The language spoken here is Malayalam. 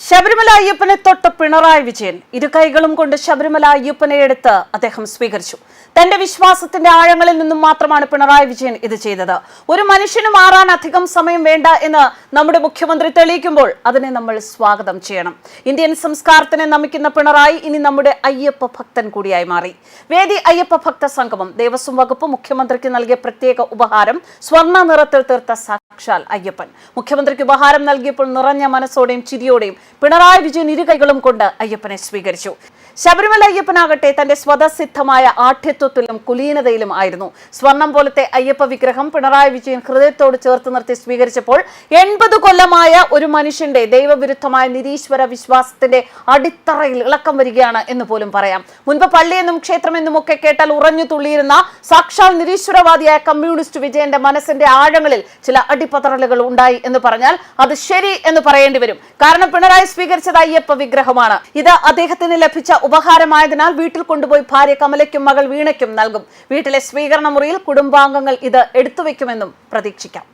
ശബരിമല അയ്യപ്പനെ തൊട്ട് പിണറായി വിജയൻ ഇരു കൈകളും കൊണ്ട് ശബരിമല അയ്യപ്പനെ എടുത്ത് അദ്ദേഹം സ്വീകരിച്ചു. തന്റെ വിശ്വാസത്തിന്റെ ആഴങ്ങളിൽ നിന്നും മാത്രമാണ് പിണറായി വിജയൻ ഇത് ചെയ്തത്. ഒരു മനുഷ്യന് മാറാൻ അധികം സമയം വേണ്ട എന്ന് നമ്മുടെ മുഖ്യമന്ത്രി തെളിയിക്കുമ്പോൾ അതിനെ നമ്മൾ സ്വാഗതം ചെയ്യണം. ഇന്ത്യൻ സംസ്കാരത്തിനെ നമിക്കുന്ന പിണറായി ഇനി നമ്മുടെ അയ്യപ്പ ഭക്തൻ കൂടിയായി മാറി. വേദി അയ്യപ്പ ഭക്ത സംഗമം ദേവസ്വം വകുപ്പ് മുഖ്യമന്ത്രിക്ക് നൽകിയ പ്രത്യേക ഉപഹാരം സ്വർണ നിറത്തിൽ തീർത്ത സാക്ഷാൽ അയ്യപ്പൻ. മുഖ്യമന്ത്രിക്ക് ഉപഹാരം നൽകിയപ്പോൾ നിറഞ്ഞ മനസ്സോടെയും ചിരിയോടെയും പിണറായി വിജയൻ ഇരുകൈകളും കൊണ്ട് അയ്യപ്പനെ സ്വീകരിച്ചു. ശബരിമല അയ്യപ്പനാകട്ടെ തന്റെ സ്വതസിദ്ധമായ ആഠ്യത്വത്തിലും കുലീനതയിലും ആയിരുന്നു. സ്വർണം പോലത്തെ അയ്യപ്പ വിഗ്രഹം പിണറായി വിജയൻ ഹൃദയത്തോട് ചേർത്ത് നിർത്തി സ്വീകരിച്ചപ്പോൾ എൺപത് കൊല്ലമായ ഒരു മനുഷ്യന്റെ ദൈവവിരുദ്ധമായ നിരീശ്വര വിശ്വാസത്തിന്റെ അടിത്തറയിൽ ഇളക്കം വരികയാണ് എന്ന് പോലും പറയാം. മുൻപ് പള്ളിയെന്നും ക്ഷേത്രമെന്നും ഒക്കെ കേട്ടാൽ ഉറഞ്ഞു തുള്ളിയിരുന്ന സാക്ഷാൽ നിരീശ്വരവാദിയായ കമ്മ്യൂണിസ്റ്റ് വിജയന്റെ മനസ്സിന്റെ ആഴങ്ങളിൽ ചില അടിപ്പതറലുകൾ ഉണ്ടായി എന്ന് പറഞ്ഞാൽ അത് ശരി എന്ന് പറയേണ്ടി വരും. കാരണം പിണറായി സ്വീകരിച്ചത് അയ്യപ്പ വിഗ്രഹമാണ്. ഇത് അദ്ദേഹത്തിന് ലഭിച്ച ഉപഹാരമായതിനാൽ വീട്ടിൽ കൊണ്ടുപോയി ഭാര്യ കമലയ്ക്കും മകൾ വീണയ്ക്കും നൽകും. വീട്ടിലെ സ്വീകരണ മുറിയിൽ കുടുംബാംഗങ്ങൾ ഇത് എടുത്തുവെക്കുമെന്നും പ്രതീക്ഷിക്കാം.